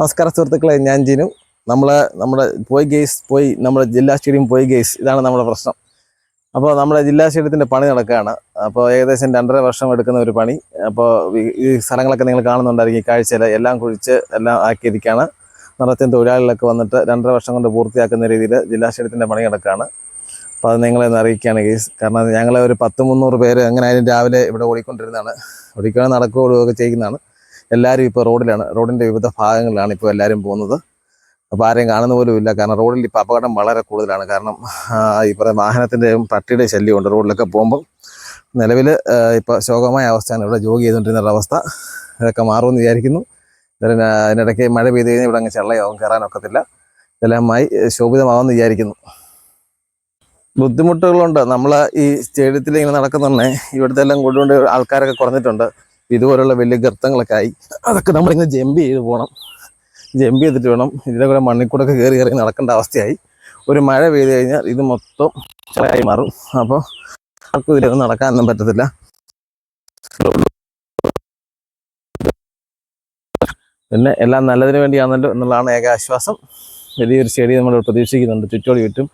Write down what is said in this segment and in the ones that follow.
നമസ്കാരം സുഹൃത്തുക്കളെ ഞാൻ ജിനു. നമ്മൾ നമ്മുടെ പോയി ഗെയ്സ് പോയി നമ്മുടെ ജില്ലാ സ്റ്റേഡിയം പോയി ഗെയ്സ് ഇതാണ് നമ്മുടെ പ്രശ്നം. അപ്പോൾ നമ്മുടെ ജില്ലാ സ്റ്റേഡിയത്തിന്റെ പണി നടക്കുകയാണ്. അപ്പോൾ ഏകദേശം രണ്ടര വർഷം എടുക്കുന്ന ഒരു പണി. അപ്പോൾ ഈ- സ്ഥലങ്ങളൊക്കെ നിങ്ങൾ കാണുന്നുണ്ടായിരിക്കും ഈ കാഴ്ചയിൽ. എല്ലാം കുഴിച്ച് എല്ലാം ആക്കിയിരിക്കുകയാണ്. നടത്തിയ തൊഴിലാളികളൊക്കെ വന്നിട്ട് രണ്ടര വർഷം കൊണ്ട് പൂർത്തിയാക്കുന്ന രീതിയിൽ ജില്ലാ സ്റ്റേഡിയത്തിന്റെ പണി നടക്കുകയാണ്. അപ്പോൾ അത് നിങ്ങളെ ഒന്ന് അറിയിക്കുകയാണ് ഗെയ്സ് കാരണം ഞങ്ങളെ ഒരു പത്ത് മുന്നൂറ് പേര് എങ്ങനെയായാലും രാവിലെ ഇവിടെ ഓടിക്കൊണ്ടിരുന്നതാണ്. ഓടിക്കുകയാണ് നടക്കുകയൊക്കെ ചെയ്യുന്നതാണ്. എല്ലാവരും ഇപ്പോൾ റോഡിലാണ് റോഡിന്റെ വിവിധ ഭാഗങ്ങളിലാണ് ഇപ്പോൾ എല്ലാവരും പോകുന്നത്. അപ്പോൾ ആരെയും കാണുന്ന പോലും ഇല്ല. കാരണം റോഡിൽ ഇപ്പോൾ അപകടം വളരെ കൂടുതലാണ്. കാരണം ഈ പറയുന്ന വാഹനത്തിന്റെയും പട്ടിയുടെ ശല്യമുണ്ട് റോഡിലൊക്കെ പോകുമ്പോൾ നിലവിൽ ഇപ്പോൾ ശോകമായ അവസ്ഥയാണ് ഇവിടെ ജോഗി ചെയ്തുകൊണ്ടിരുന്ന അവസ്ഥ. ഇതൊക്കെ മാറുമെന്ന് വിചാരിക്കുന്നു. അതിനിടയ്ക്ക് മഴ പെയ്ത് കഴിഞ്ഞാൽ ഇവിടെ അങ്ങ് ചെള്ളയാവും കയറാനൊക്കത്തില്ല ഇതെല്ലാമായി ശോഭിതമാവുമെന്ന് വിചാരിക്കുന്നു. ബുദ്ധിമുട്ടുകളുണ്ട്. നമ്മൾ ഈ സ്റ്റേഡിയത്തിൽ ഇങ്ങനെ നടക്കുന്നുണ്ടേ. ഇവിടുത്തെ എല്ലാം കൊണ്ടുകൊണ്ട് ആൾക്കാരൊക്കെ കുറഞ്ഞിട്ടുണ്ട്. ഇതുപോലുള്ള വലിയ ഗർത്തങ്ങളൊക്കെ ആയി അതൊക്കെ നമ്മളിങ്ങനെ ജമ്പ് ചെയ്ത് പോകണം ജമ്പ് ചെയ്തിട്ട് വേണം ഇതിന്റെ കൂടെ മണ്ണിൽ കൂടെ ഒക്കെ കയറി കയറി നടക്കേണ്ട അവസ്ഥയായി. ഒരു മഴ പെയ്ത് കഴിഞ്ഞാൽ ഇത് മൊത്തം ചളയായി മാറും. അപ്പോൾ ആർക്കും ഇതിലൊന്നും നടക്കാനൊന്നും പറ്റത്തില്ല. പിന്നെ എല്ലാം നല്ലതിന് വേണ്ടിയാണല്ലോ എന്നുള്ളതാണ് ഏക ആശ്വാസം. വലിയൊരു സ്റ്റേഡിയം നമ്മൾ പ്രതീക്ഷിക്കുന്നുണ്ട്. ചുറ്റോടി ചുറ്റും.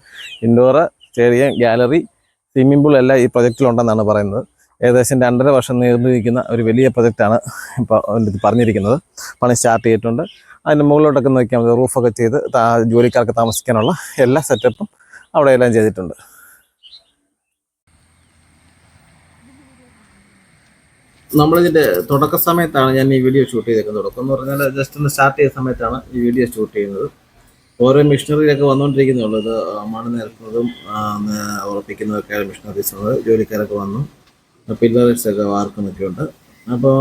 Indoor stadium gallery swimming pool എല്ലാം ഈ പ്രൊജക്റ്റിലുണ്ടെന്നാണ് പറയുന്നത്. ഏകദേശം രണ്ടര വർഷം നീണ്ടു ഒരു വലിയ പ്രൊജക്റ്റാണ് ഇപ്പോൾ പറഞ്ഞിരിക്കുന്നത്. പണി സ്റ്റാർട്ട് ചെയ്തിട്ടുണ്ട്. അതിന്റെ മുകളിലോട്ടൊക്കെ നോക്കിയാൽ മതി. റൂഫൊക്കെ ചെയ്ത് ജോലിക്കാർക്ക് താമസിക്കാനുള്ള എല്ലാ സെറ്റപ്പും അവിടെ എല്ലാം ചെയ്തിട്ടുണ്ട്. നമ്മളിതിന്റെ തുടക്ക സമയത്താണ് ഞാൻ ഈ വീഡിയോ ഷൂട്ട് ചെയ്തേക്കുന്നത്. തുടക്കം എന്ന് പറഞ്ഞാൽ ജസ്റ്റ് ഒന്ന് സ്റ്റാർട്ട് ചെയ്ത സമയത്താണ് ഈ വീഡിയോ ഷൂട്ട് ചെയ്യുന്നത്. ഓരോ മെഷീനറിയിലൊക്കെ വന്നുകൊണ്ടിരിക്കുന്നുള്ളൂ. ഇത് മണ്ണ് നിരക്കുന്നതും ഉറപ്പിക്കുന്നതൊക്കെയാണ് മെഷീനറീസ് ജോലിക്കാരൊക്കെ വന്നു. പില്ലറേഴ്സ് ഒക്കെ വാർക്കുന്നൊക്കെ ഉണ്ട്. അപ്പോൾ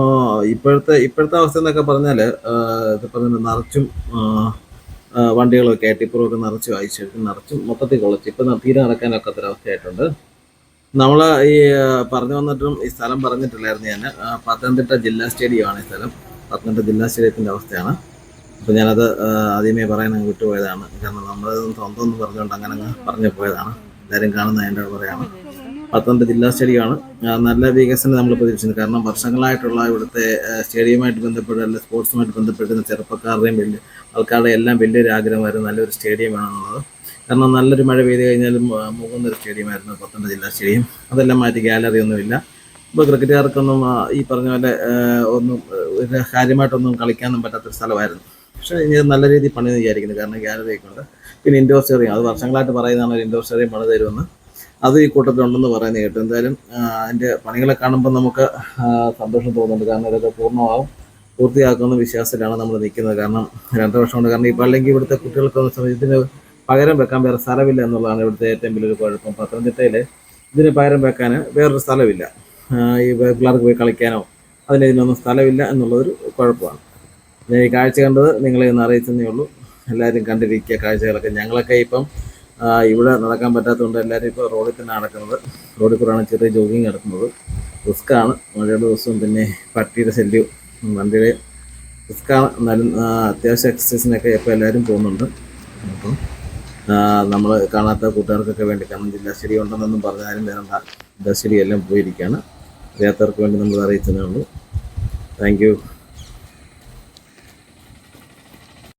ഇപ്പോഴത്തെ ഇപ്പോഴത്തെ അവസ്ഥ എന്നൊക്കെ പറഞ്ഞാൽ പറഞ്ഞ നിറച്ചും വണ്ടികളൊക്കെ ആയിട്ട് ഇപ്പുറമൊക്കെ നിറച്ച് അയച്ചു നിറച്ചും മൊത്തത്തിൽ കൊള്ളിച്ച് ഇപ്പം തീരെ നടക്കാനൊക്കെ ഒരവസ്ഥയായിട്ടുണ്ട് നമ്മൾ ഈ പറഞ്ഞു വന്നിട്ടും ഈ സ്ഥലം പറഞ്ഞിട്ടില്ലായിരുന്നു ഞാൻ പത്തനംതിട്ട ജില്ലാ സ്റ്റേഡിയമാണ് ഈ സ്ഥലം. പത്തനംതിട്ട ജില്ലാ സ്റ്റേഡിയത്തിന്റെ അവസ്ഥയാണ്. അപ്പോൾ ഞാനത് ആദ്യമേ പറയാൻ വിട്ടുപോയതാണ്. കാരണം നമ്മൾ സ്വന്തം എന്ന് പറഞ്ഞുകൊണ്ട് അങ്ങനെ അങ്ങ് പറഞ്ഞു പോയതാണ്. എല്ലാവരും കാണുന്ന എന്റെ പറയാണ്. പത്തനംതിട്ട ജില്ലാ സ്റ്റേഡിയമാണ്. നല്ല വികസനം നമ്മൾ പ്രതീക്ഷിക്കുന്നത് കാരണം വർഷങ്ങളായിട്ടുള്ള ഇവിടുത്തെ സ്റ്റേഡിയമായിട്ട് ബന്ധപ്പെട്ട് അല്ലെങ്കിൽ സ്പോർട്സുമായിട്ട് ബന്ധപ്പെട്ടിരുന്ന ചെറുപ്പക്കാരുടെയും വലിയ ആൾക്കാരുടെ എല്ലാം വലിയൊരു ആഗ്രഹമായിരുന്നു. നല്ലൊരു സ്റ്റേഡിയം വേണമെന്നുള്ളത് കാരണം നല്ലൊരു മഴ പെയ്ത് കഴിഞ്ഞാലും മുകുന്നൊരു സ്റ്റേഡിയമായിരുന്നു പത്തനംതിട്ട ജില്ലാ സ്റ്റേഡിയം. അതെല്ലാം മാറ്റി ഗാലറി ഒന്നുമില്ല ഇപ്പോൾ ക്രിക്കറ്റുകാർക്കൊന്നും ഈ പറഞ്ഞ പോലെ ഒന്നും ഒരു കാര്യമായിട്ടൊന്നും കളിക്കാനൊന്നും പറ്റാത്തൊരു സ്ഥലമായിരുന്നു. പക്ഷേ ഇനി നല്ല രീതിയിൽ പണി വിചാരിക്കുന്നു. കാരണം ഗാലറി ഒക്കെ ഉണ്ട്. പിന്നെ ഇൻഡോർ സ്റ്റേഡിയം അത് വർഷങ്ങളായിട്ട് പറയുന്നതാണ് ഒരു ഇൻഡോർ സ്റ്റേഡിയം പണി തരുമെന്ന്. അത് ഈ കൂട്ടത്തിലുണ്ടെന്ന് പറയുന്നത് കേട്ടു. എന്തായാലും അതിന്റെ പണികളെ കാണുമ്പോൾ നമുക്ക് സന്തോഷം തോന്നുന്നുണ്ട്. കാരണം ഇതൊക്കെ പൂർണമാവും പൂർത്തിയാക്കുന്ന വിശ്വാസത്തിലാണ് നമ്മൾ നിൽക്കുന്നത്. കാരണം രണ്ടര വർഷം കൊണ്ട് കാരണം ഇപ്പോൾ അല്ലെങ്കിൽ ഇവിടുത്തെ കുട്ടികൾക്ക് ഇതിന് പകരം വെക്കാൻ വേറെ സ്ഥലമില്ല എന്നുള്ളതാണ് ഇവിടുത്തെ ഏറ്റവും വലിയൊരു കുഴപ്പം. പത്തനംതിട്ടയിൽ ഇതിന് പകരം വെക്കാൻ വേറൊരു സ്ഥലമില്ല. ഈ പിള്ളേർക്ക് പോയി കളിക്കാനോ അതിന് ഇതിനൊന്നും സ്ഥലമില്ല എന്നുള്ളൊരു കുഴപ്പമാണ്. ഞാൻ ഈ കാഴ്ച കണ്ടത് നിങ്ങളെ ഒന്ന് അറിയിച്ചതേ ഉള്ളൂ. എല്ലാവരും കണ്ടിരിക്കുക കാഴ്ചകളൊക്കെ. ഞങ്ങളൊക്കെ ഇപ്പം ഇവിടെ നടക്കാൻ പറ്റാത്തതുകൊണ്ട് എല്ലാവരും ഇപ്പോൾ റോഡിൽ തന്നെ നടക്കുന്നത്. റോഡിൽ കൂടെയാണ് ചെറിയ ജോഗിങ് നടക്കുന്നത്. റിസ്ക്കാണ് മഴയുടെ ദിവസവും പിന്നെ പട്ടിയുടെ ശല്യവും വണ്ടിയുടെ റിസ്ക്കാണ് എന്നാലും അത്യാവശ്യം എക്സസൈസിനൊക്കെ ഇപ്പോൾ എല്ലാവരും പോകുന്നുണ്ട്. അപ്പം നമ്മൾ കാണാത്ത കൂട്ടുകാർക്കൊക്കെ വേണ്ടി കാരണം ജില്ലാ ശരി ഉണ്ടെന്നൊന്നും പറഞ്ഞാലും വേണ്ട ജില്ലാ ശരി എല്ലാം പോയിരിക്കുകയാണ്. അറിയാത്തവർക്ക് വേണ്ടി നമ്മൾ അറിയിച്ചതേ ഉള്ളൂ. താങ്ക്